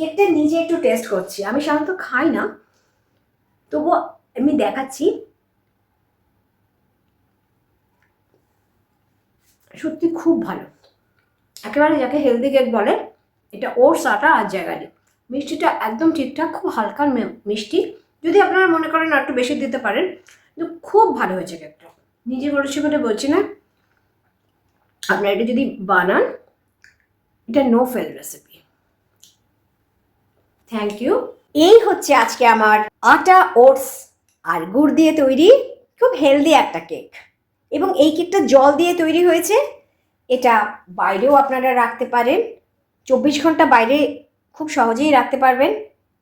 কেকটা নিজে একটু টেস্ট করছি। আমি সাধারণত খাই না। তবুও আমি দেখাচ্ছি। সত্যি খুব ভালো। একেবারে যাকে হেলদি কেক বলে, এটা ওটস আটা আর জায়গা নেই। মিষ্টিটা একদম ঠিকঠাক, খুব হালকা মিষ্টি। যদি আপনারা মনে করেন একটু বেশি দিতে পারেন, কিন্তু খুব ভালো হয়েছে কেকটা নিজে করেছি বলে বলছি না। আপনারা এটা যদি বানান, এটা no fail recipe thank you এই হচ্ছে আজকে আমার আটা, ওটস আর গুড় দিয়ে তৈরি খুব হেলদি একটা কেক এবং এই কেকটা জল দিয়ে তৈরি হয়েছে। এটা বাইরেও আপনারা রাখতে পারেন। চব্বিশ ঘণ্টা বাইরে খুব সহজেই রাখতে পারবেন।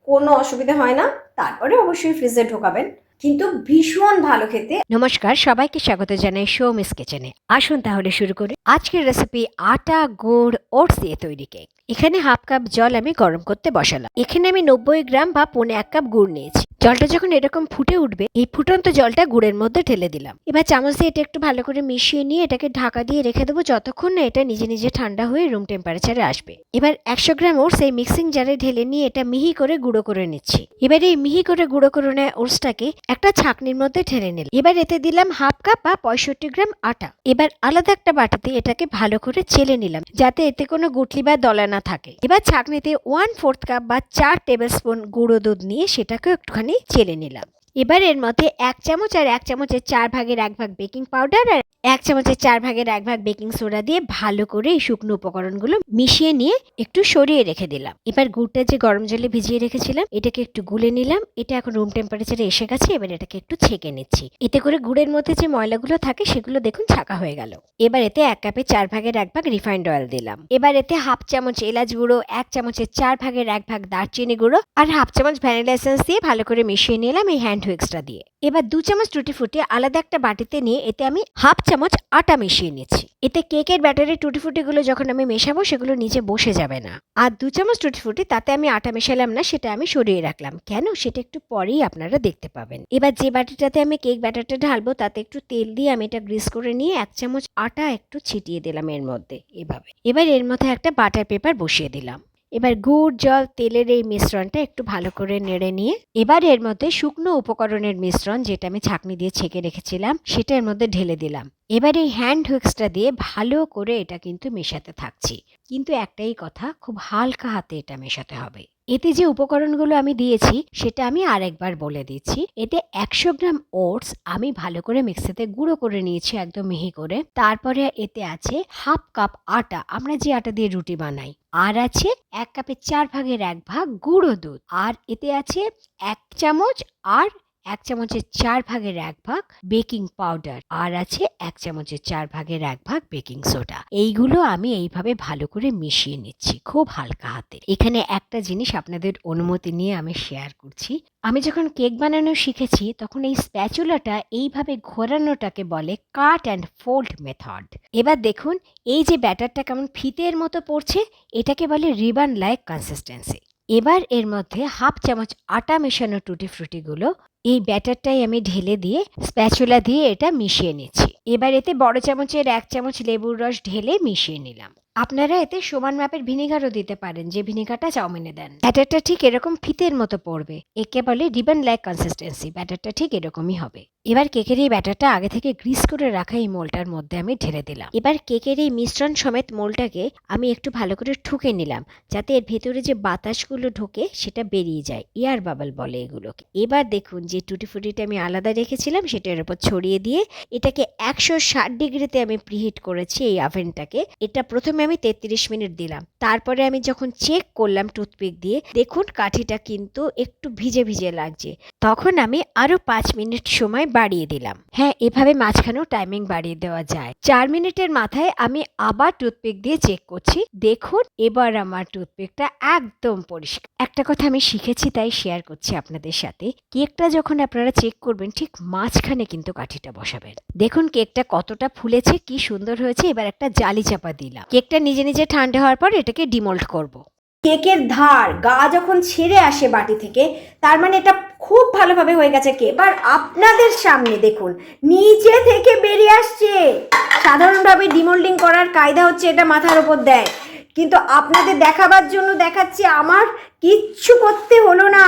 কোনো অসুবিধা হয় না। তারপরে অবশ্যই ফ্রিজে ঢোকাবেন। কিন্তু ভীষণ ভালো খেতে। নমস্কার, সবাইকে স্বাগত জানাই শো মিস কিচেনে আসুন তাহলে শুরু করি। আজকের রেসিপি আটা, গুড়, ওটস দিয়ে তৈরি কেক এখানে হাফ কাপ জল আমি গরম করতে বসালাম। এখানে আমি নব্বই গ্রাম বা পৌনে এক কাপ গুড় নিয়েছি। জলটা যখন এরকম ফুটে উঠবে, এই ফুটন্ত জলটা গুড়ের মধ্যে ঢেলে দিলাম। এবার চামচ দিয়ে এটা একটু ভালো করে মিশিয়ে নিয়ে এটাকে ঢাকা দিয়ে রেখে দেবো যতক্ষণ না এটা নিজে নিজে ঠান্ডা হয়ে রুম টেম্পারেচারে আসবে। এবার একশো গ্রাম ওটস এই মিক্সিং জারে ঢেলে নিয়ে এটা মিহি করে গুঁড়ো করে নিচ্ছি। এবার এই মিহি করে গুঁড়ো করে নেওয়া ওটসটাকে একটা ছাঁকনির মধ্যে ঢেলে নিলাম। এবার এতে দিলাম হাফ কাপ বা পঁয়ষট্টি গ্রাম আটা। এবার আলাদা একটা বাটিতে এটাকে ভালো করে চেলে নিলাম, যাতে এতে কোনো গুটলি বা দলা না থাকে। এবার ছাঁকনিতে ওয়ান ফোর্থ কাপ বা চার টেবিল স্পুন গুঁড়ো দুধ নিয়ে সেটাকে একটুখানি চেলে নিলাম। এবার এর মধ্যে এক চামচ আর এক চামচের চার ভাগের এক ভাগ বেকিং পাউডার আর এক চামচের চার ভাগের এক ভাগ বেকিং সোডা দিয়ে ভালো করে এই শুকনো উপকরণগুলো মিশিয়ে নিয়ে একটু সরিয়ে রেখে দিলাম। এবার গুড়টা যে গরম জলে ভিজিয়ে রেখেছিলাম, এটাকে একটু গুলে নিলাম। এটা এখন রুম টেম্পারেচারে এসে গেছে, এবার এটাকে একটু ছেঁকে নিচ্ছি। এতে করে গুড়ের মধ্যে যে ময়লাগুলো থাকে, সেগুলো দেখুন ছাকা হয়ে গেল। এবার এতে এক কাপে চার ভাগের এক ভাগ রিফাইন্ড অয়েল দিলাম। এবার এতে হাফ চামচ এলাচ গুঁড়ো, এক চামচের চার ভাগের এক ভাগ দারচিনি গুঁড়ো আর হাফ চামচ ভ্যানিলা এসেন্স দিয়ে ভালো করে মিশিয়ে নিলাম। এই হ্যান্ড হুইক্সটা দিয়ে। এবার দু চামচ টুটি ফুটি আলাদা একটা বাটিতে নিয়ে এতে আমি হাফ চামচ আটা মিশিয়ে নিচ্ছি। এতে কেকের ব্যাটারি টুটি ফুটিগুলো যখন আমি মেশাবো, সেগুলো নিচে বসে যাবে না। আর দু চামচ টুটি ফুটি, তাতে আমি আটা মেশালাম না, সেটা আমি সরিয়ে রাখলাম। কেন? সেটা একটু পরেই আপনারা দেখতে পাবেন। এবার যে বাটিটাতে আমি কেক ব্যাটারটা ঢালবো, তাতে একটু তেল দিয়ে আমি এটা গ্রিস করে নিয়ে এক চামচ আটা একটু ছিটিয়ে দিলাম এর মধ্যে, এভাবে। এবার এর মধ্যে একটা বাটার পেপার বসিয়ে দিলাম। এবার গুড়, জল, তেলের এই মিশ্রণটা একটু ভালো করে নেড়ে নিয়ে, এবার এর মধ্যে শুকনো উপকরণের মিশ্রণ যেটা আমি ছাঁকনি দিয়ে ছেঁকে রেখেছিলাম, সেটা এর মধ্যে ঢেলে দিলাম। এবার এই হ্যান্ড হুইক্সটা দিয়ে ভালো করে এটা কিন্তু মেশাতে থাকছি। কিন্তু একটাই কথা, খুব হালকা হাতে এটা মেশাতে হবে। এতে যে উপকরণগুলো আমি দিয়েছি, সেটা আমি আরেকবার বলে দিচ্ছি। এতে একশো গ্রাম ওটস আমি ভালো করে মিক্সিতে গুঁড়ো করে নিয়েছি একদম মিহি করে। তারপরে এতে আছে হাফ কাপ আটা। আমরা যে আটা দিয়ে রুটি বানাই, আর আছে এক কাপের চার ভাগের এক ভাগ গুঁড়ো দুধ। আর এতে আছে এক চামচ আর এক চামচের চার ভাগের এক ভাগ বেকিং পাউডার আর আছে এক চামচের চার ভাগের এক ভাগ বেকিং সোডা। এইগুলো আমি এইভাবে ভালো করে মিশিয়ে নিচ্ছি খুব হালকা হাতে। এখানে একটা জিনিস আপনাদের অনুমতি নিয়ে আমি শেয়ার করছি। আমি যখন কেক বানানো শিখেছি, তখন এই স্প্যাচুলাটা এইভাবে ঘোরানোটাকে বলে কাট অ্যান্ড ফোল্ড মেথড এবার দেখুন, এই যে ব্যাটারটা কেমন ফিতের মতো পড়ছে, এটাকে বলে রিবান লাইক কনসিস্টেন্সি এবার এর মধ্যে হাফ চামচ আটা মেশানো টুটি ফ্রুটিগুলো এই ব্যাটারটাই আমি ঢেলে দিয়ে স্প্যাচুলা দিয়ে এটা মিশিয়ে নিচ্ছি। এবার এতে বড় চামচের এক চামচ লেবুর রস ঢেলে মিশিয়ে নিলাম। আপনারা এতে সমান মাপের ভিনিগারও দিতে পারেন, যে ভিনিগারটা চাউমিনে দেন। ব্যাটারটা ঠিক এরকম ফিতের মতো পড়বে। একে বলে রিবন লাইক কনসিস্টেন্সি। ব্যাটারটা ঠিক এরকমই হবে। এবার কেকের এই ব্যাটারটা আগে থেকে গ্রিস করে রাখা এই মোলটার মধ্যে আমি ঢেলে দিলাম। এবার কেকের এই মিশ্রণ সমেত মোলটাকে আমি একটু ভালো করে ঠুকে নিলাম, যাতে এর ভেতরে যে বাতাসগুলো ঢোকে সেটা বেরিয়ে যায়। এয়ার বাবল বলে এগুলোকে। এবার দেখুন যে টুটি ফুটিটা আমি আলাদা রেখেছিলাম সেটার উপর ছড়িয়ে দিয়ে এটাকে একশো ষাট ডিগ্রিতে আমি প্রিহিট করেছি এই ওভেনটাকে এটা প্রথমে আমি তেত্রিশ মিনিট দিলাম। তারপরে আমি যখন চেক করলাম টুথপিক দিয়ে, দেখুন কাঠিটা কিন্তু একটু ভিজে ভিজে লাগছে। তখন আমি আরও পাঁচ মিনিট সময় বাড়িয়ে দিলাম। হ্যাঁ এভাবে মাঝখানেও টাইমিং বাড়িয়ে দেওয়া যায়। চার মিনিটের মাথায় আমি আবার টুথপিক দিয়ে চেক করছি। দেখুন, এবার আমার টুথপিকটা একদম পরিষ্কার। একটা কথা আমি শিখেছি, তাই শেয়ার করছি আপনাদের সাথে। কেকটা যখন আপনারা চেক করবেন, ঠিক মাঝখানে কিন্তু কাঠিটা বসাবেন। দেখুন কেকটা কতটা ফুলেছে, কি সুন্দর হয়েছে, এবার একটা জালি চাপা দিলাম। কেকটা নিজে নিজে ঠান্ডা হওয়ার পর এটাকে ডিমোল্ড করব। কেকের ধার, গা যখন ছেড়ে আসে বাটি থেকে, তার মানে এটা খুব ভালোভাবে হয়ে গেছে কেক। এবার আপনাদের সামনে দেখুন, নিচে থেকে বেরিয়ে আসছে। সাধারণভাবে ডিমোল্ডিং করার কায়দা হচ্ছে এটা মাথার ওপর দেয়। কিন্তু আপনাদের দেখাবার জন্য দেখাচ্ছি, আমার কিচ্ছু করতে হলো না।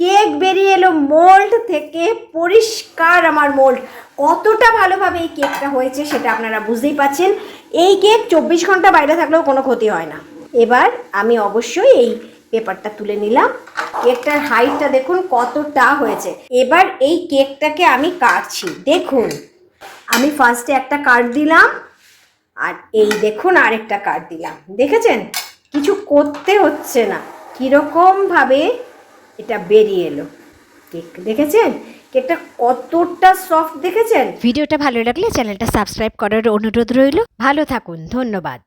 কেক বেরিয়ে এলো মোল্ড থেকে। পরিষ্কার আমার মোল্ড। কতটা ভালোভাবে এই কেকটা হয়েছে সেটা আপনারা বুঝতেই পাচ্ছেন। এই কেক চব্বিশ ঘণ্টা বাইরে থাকলেও কোনো ক্ষতি হয় না। এবার আমি অবশ্যই এই পেপারটা তুলে নিলাম। কেকটার হাইটটা দেখুন কতটা হয়েছে। এবার এই কেকটাকে আমি কাটছি। দেখুন, আমি ফার্স্টে একটা কাট দিলাম। আর এই দেখুন আরেকটা কাট দিলাম। দেখেছেন? কিছু করতে হচ্ছে না। কীরকমভাবে এটা বেরিয়ে এলো। কেক দেখেছেন? কেকটা কতটা সফট দেখেছেন? ভিডিওটা ভালো লাগলে চ্যানেলটা সাবস্ক্রাইব করার অনুরোধ রইল। ভালো থাকুন, ধন্যবাদ।